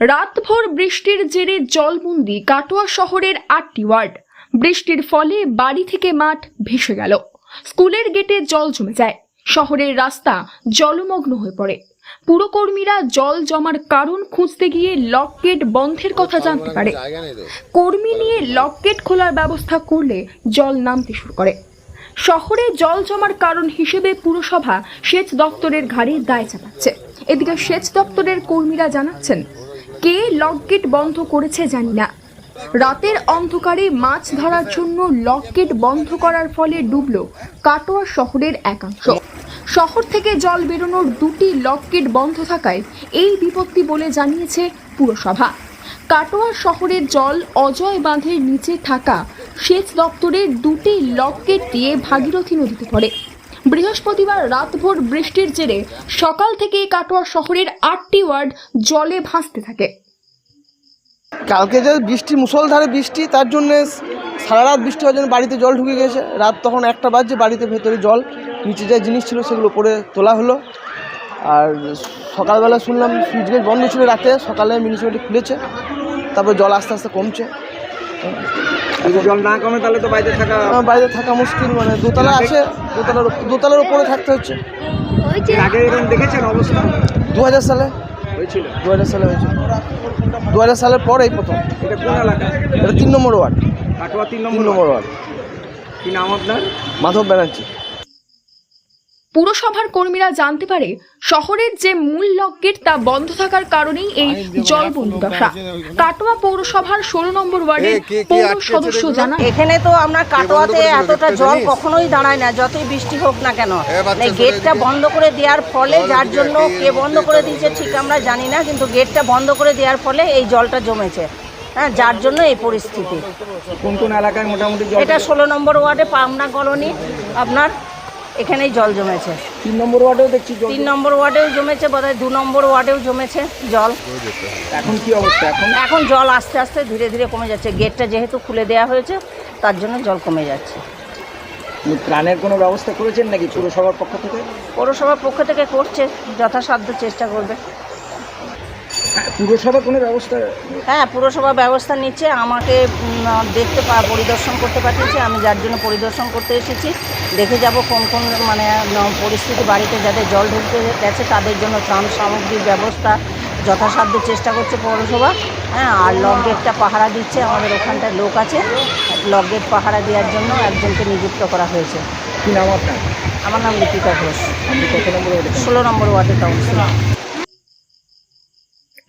রাতভর বৃষ্টির জেরে জলবন্দি কাটোয়া শহরের আটটি ওয়ার্ড। বৃষ্টির ফলে বাড়ি থেকে মাঠ ভেসে গেল। স্কুলের গেটে জল জমে যায়। শহরের রাস্তা জলমগ্ন হয়ে পড়ে। পুরকর্মীরা জল জমার কারণ খুঁজতে গিয়ে লক গেট বন্ধের কথা জানতে পারে। কর্মী নিয়ে লক গেট খোলার ব্যবস্থা করলে জল নামতে শুরু করে। শহরে জল জমার কারণ হিসেবে পুরসভা সেচ দপ্তরের ঘাড়ে দায় চাপাচ্ছে। এদিকে সেচ দপ্তরের কর্মীরা জানাচ্ছেন কে লকগেট বন্ধ করেছে জানি না। রাতের অন্ধকারে মাছ ধরার জন্য লকগেট বন্ধ করার ফলে ডুবল কাটোয়া শহরের একাংশ। শহর থেকে জল বেরোনোর দুটি লকগেট বন্ধ থাকায় এই বিপত্তি বলে জানিয়েছে পুরসভা। কাটোয়া শহরের জল অজয় বাঁধের নিচে থাকা সেচ দপ্তরের দুটি লকগেট দিয়ে ভাগীরথী নদীতে পড়ে। বৃহস্পতিবার রাতভর বৃষ্টির জেরে সকাল থেকে কাটোয়া শহরের আটটি ওয়ার্ড জলে ভাসতে থাকে। কালকে যে বৃষ্টি, মুষলধারে বৃষ্টি, তার জন্য সারা রাত বৃষ্টি হওয়ার জন্য বাড়িতে জল ঢুকে গেছে রাত তখন একটা বাজছে বাড়িতে ভেতরে জল। নিচে যে জিনিস ছিল সেগুলো পরে তোলা হলো। আর সকালবেলা শুনলাম সুইচ গেট বন্ধ ছিল রাতে সকালে মিউনিসিপ্যালিটি খুলেছে তারপর জল আস্তে আস্তে কমছে। যদি জল না কমে তাহলে তো বাইরে থাকা আমার বাড়িতে থাকা মুশকিল মানে দোতলা আছে দোতলার দোতলার উপরে থাকতে হচ্ছে। আগে এরকম দেখেছেন অবস্থা? দু হাজার সালে। হয়েছিল। দু হাজার সালে হয়েছে দু হাজার সালের পর এই প্রথম। এটা কোন এলাকা? এটা তিন নম্বর ওয়ার্ড। কাটোয়া তিন তিন নম্বর নম্বর ওয়ার্ড। কি নাম আপনার? মাধব ব্যানার্জি। পুরসভার কর্মীরা জানতে পারে শহরের যে মূল লকগেট তা বন্ধ থাকার কারণেই এই জলবন্দি দশা কাটোয়া পৌরসভার ষোলো নম্বর ওয়ার্ডের পৌর সদস্য জানান এখানে তো আমরা কাটোয়াতে এতটা জল কখনোই দাঁড়ায় না যতই বৃষ্টি হোক না কেন। মানে গেটটা বন্ধ করে দেওয়ার ফলে যার জন্য কে বন্ধ করে দিয়েছে ঠিক আমরা জানি না কিন্তু গেটটা বন্ধ করে দেওয়ার ফলে এই জলটা জমেছে। হ্যাঁ যার জন্য এই পরিস্থিতি। কোন কোন এলাকায় মোটামুটি এটা ষোলো নম্বর ওয়ার্ডে পামনা কলোনি আপনার এখানেই জল জমেছে। তিন নম্বর ওয়ার্ডেও দেখছি জল তিন নম্বর ওয়ার্ডেও জমেছে বোধহয় দু নম্বর ওয়ার্ডেও জমেছে জল। এখন কি অবস্থা? এখন এখন জল আস্তে আস্তে ধীরে ধীরে কমে যাচ্ছে। গেটটা যেহেতু খুলে দেওয়া হয়েছে তার জন্য জল কমে যাচ্ছে। ত্রাণের কোনো ব্যবস্থা করেছেন নাকি পুরসভার পক্ষ থেকে? পৌরসভার পক্ষ থেকে করছে যথাসাধ্য চেষ্টা করবে। পুরসভা কোনো ব্যবস্থা হ্যাঁ পুরসভা ব্যবস্থা নিচ্ছে আমাকে দেখতে পা পরিদর্শন করতে পাঠিয়েছে আমি যার জন্য পরিদর্শন করতে এসেছি। দেখে যাব কোন কোন মানে পরিস্থিতি বাড়িতে যাদের জল ঢুকতে গেছে তাদের জন্য ত্রাণ সামগ্রীর ব্যবস্থা যথাসাধ্য চেষ্টা করছে পৌরসভা। হ্যাঁ আর লক গেটটা পাহারা দিচ্ছে আমাদের ওখানটায় লোক আছে। লক গেট পাহারা দেওয়ার জন্য একজনকে নিযুক্ত করা হয়েছে। কি নাম আপনার? আমার নাম লিপিকা ঘোষ। কত নম্বর ষোলো নম্বর ওয়ার্ডের কাউন্সিলর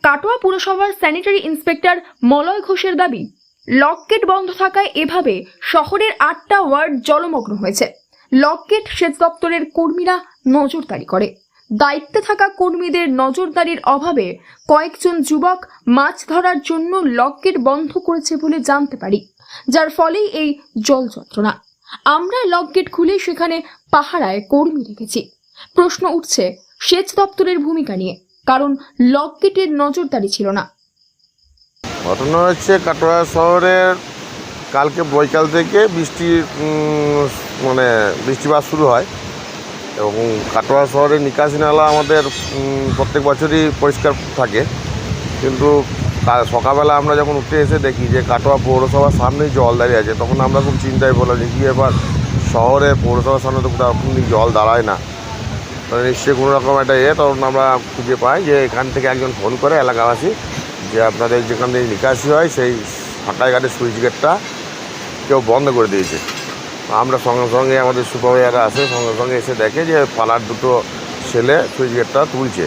কাটোয়া পুরসভার স্যানিটারি ইন্সপেক্টর মলয় ঘোষের দাবি, লকগেট বন্ধ থাকায় এভাবে শহরের আটটা ওয়ার্ড জলমগ্ন হয়েছে। লকগেট সেচ দপ্তরের কর্মীরা নজরদারি করে। দায়িত্বে থাকা কর্মীদের নজরদারির অভাবে কয়েকজন যুবক মাছ ধরার জন্য লকগেট বন্ধ করেছে বলে জানতে পারি, যার ফলেই এই জল যন্ত্রণা। আমরা লকগেট খুলে সেখানে পাহারায় কর্মী রেখেছি। প্রশ্ন উঠছে, সেচ দপ্তরের ভূমিকা নিয়ে। কারণ লকগেটের নজরদারি ছিল না। ঘটনা হচ্ছে কাটোয়া শহরের কালকে বৈকাল থেকে বৃষ্টির উম, মানে বৃষ্টিপাত শুরু হয় এবং কাটোয়া শহরের নিকাশি নালা আমাদের প্রত্যেক বছরই পরিষ্কার থাকে। কিন্তু সকালবেলা আমরা যখন উঠে এসে দেখি যে কাটোয়া পৌরসভার সামনেই জল দাঁড়িয়ে আছে তখন আমরা খুব চিন্তায় পড়লাম যে কি এবার শহরে পৌরসভার সামনে তো কোথাও জল দাঁড়ায় না। নিশ্চয়ই কোনো রকম একটা ইয়ে তখন আমরা খুঁজে পাই যে এখান থেকে একজন ফোন করে এলাকাবাসী যে আপনাদের যেখান থেকে নিকাশি হয় সেই ফাটাই ঘাটের সুইচ গেটটা কেউ বন্ধ করে দিয়েছে। আমরা সঙ্গে সঙ্গে আমাদের সুপারভাইজাররা আসে, সঙ্গে সঙ্গে এসে দেখে যে পালার দুটো ছেলে সুইচ গেটটা তুলছে।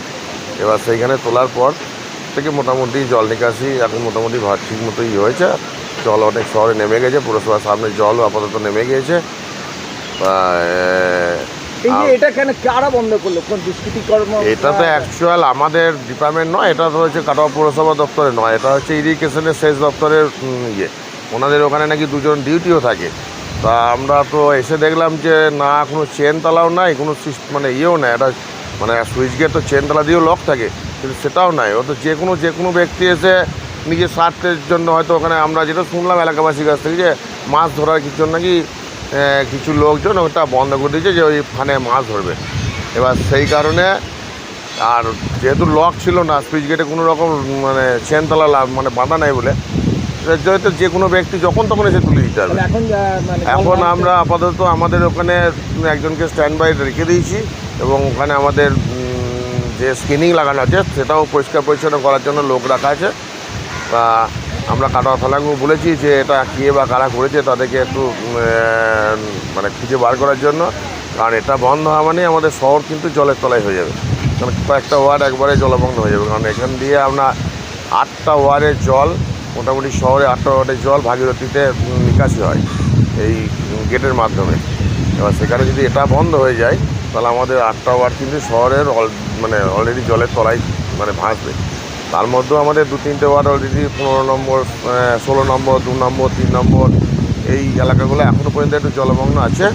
এবার সেইখানে তোলার পর থেকে মোটামুটি জল নিকাশি এখন মোটামুটি ঠিক ইয়ে হয়েছে। জল অনেক শহরে নেমে গেছে, পুরসভার সামনে জল আপাতত নেমে গিয়েছে। এই যে এটা কেন কারা বন্ধ করল? কোন দুষ্কৃতি এটা তো অ্যাকচুয়াল আমাদের ডিপার্টমেন্ট নয় এটা তো হচ্ছে কাটোয়া পৌরসভা দপ্তরে নয় এটা হচ্ছে ইরিগেশনের সেচ দপ্তরের ইয়ে। ওনাদের ওখানে নাকি দুজন ডিউটিও থাকে। তা আমরা তো এসে দেখলাম যে না কোনো চেন তালাও নাই কোনো মানে ইয়েও নাই এটা মানে সুইচ গেট তো চেন তালা দিয়েও লক থাকে কিন্তু সেটাও নাই। ও তো যে কোনো যে কোনো ব্যক্তি এসে নিজের স্বার্থের জন্য হয়তো ওখানে আমরা যেটা শুনলাম এলাকাবাসীর কাছ থেকে যে মাছ ধরার কিছু নাকি কিছু লোকজন ওটা বন্ধ করে দিয়েছে যে ওইখানে মাছ ধরবে। এবার সেই কারণে আর যেহেতু লক ছিল না সুইচ গেটে কোনো রকম মানে চেনতলা লাভ মানে বাঁধা নাই বলে জন্য যে কোনো ব্যক্তি যখন তখন এসে তুলে দিতে পারবে। তাহলে এখন মানে আমরা আপাতত আমাদের ওখানে একজনকে স্ট্যান্ড বাই রেখে দিয়েছি এবং ওখানে আমাদের যে স্ক্রিনিং লাগানো আছে সেটাও পরিষ্কার পরিচ্ছন্ন করার জন্য লোক রাখা আছে। বা আমরা কাটোয়া থানাকেও বলেছি যে এটা কে বা কারা করেছে তাদেরকে একটু মানে খুঁজে বার করার জন্য। কারণ এটা বন্ধ হওয়া মানে আমাদের শহর কিন্তু জলের তলায় হয়ে যাবে। কারণ কয়েকটা ওয়ার্ড একবারে জলমগ্ন হয়ে যাবে। কারণ এখান দিয়ে আমরা আটটা ওয়ার্ডের জল, মোটামুটি শহরে আটটা ওয়ার্ডের জল ভাগীরথীতে নিকাশি হয় এই গেটের মাধ্যমে। এবার সেখানে যদি এটা বন্ধ হয়ে যায়, তাহলে আমাদের আটটা ওয়ার্ড কিন্তু শহরের মানে অলরেডি জলের তলায় মানে ভাসবে। তার মধ্যেও আমাদের দু তিনটে ওয়ার্ড অলরেডি পনেরো নম্বর ষোলো নম্বর দু নম্বর তিন নম্বর এই এলাকাগুলো এখনও পর্যন্ত একটু জলমগ্ন আছে।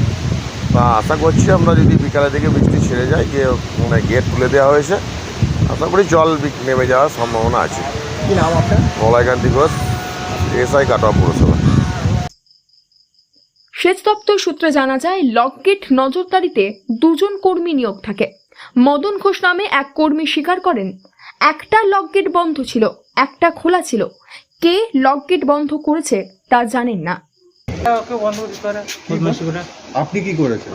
তা আশা করছি আমরা যদি বিকালের দিকে বৃষ্টি ছেড়ে যায় যে মানে গেট খুলে দেওয়া হয়েছে আশা করি জল নেমে যাওয়ার সম্ভাবনা আছে। কি নাম আপনার? মলয়কান্তি ঘোষ এসআই কাটোয়া পৌরসভা। সেচ দপ্তর সূত্রে জানা যায় লকগেট নজরদারিতে দুজন কর্মী নিয়োগ থাকে। মদন ঘোষ নামে এক কর্মী স্বীকার করেন একটা লকগেট বন্ধ ছিল একটা খোলা ছিল। কে লকগেট বন্ধ করেছে তা জানেন না। আপনি কি করেছেন?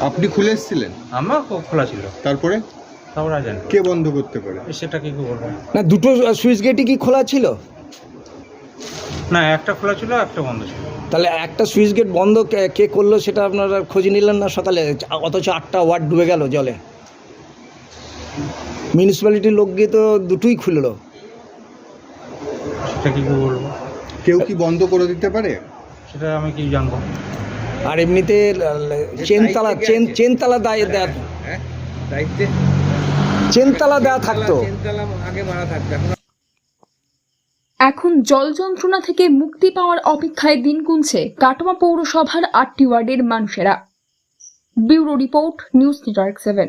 আপনি খুলে এসেছিলেন? আমার খোলা ছিল। তারপরে? তারপর আর জানি কে বন্ধ করতে পারে? সেটা কি করে বলব না দুটো সুইচ গেটই কি খোলা ছিল? না একটা খোলা ছিল একটা বন্ধ ছিল। তাহলে একটা সুইচ গেট বন্ধ কে- কে করল সেটা আপনারা খোঁজ নিলেন না সকালে? অথচ আটটা ওয়ার্ড ডুবে গেল জলে। মিউনিসিপ্যালিটির লোক গিয়ে তো দুটোই খুললো। সেটা কি বলব? কেউ কি বন্ধ করে দিতে পারে? সেটা আমি কি জানব? আর এমনিতে চেনতলা চেন চেনতলা দায় দেয়া চেনতলা দেওয়া থাকতো। এখন জল যন্ত্রণা থেকে মুক্তি পাওয়ার অপেক্ষায় দিন গুনছে কাটোয়া পৌরসভার আটটি ওয়ার্ডের মানুষেরা। Bureau report news network seven.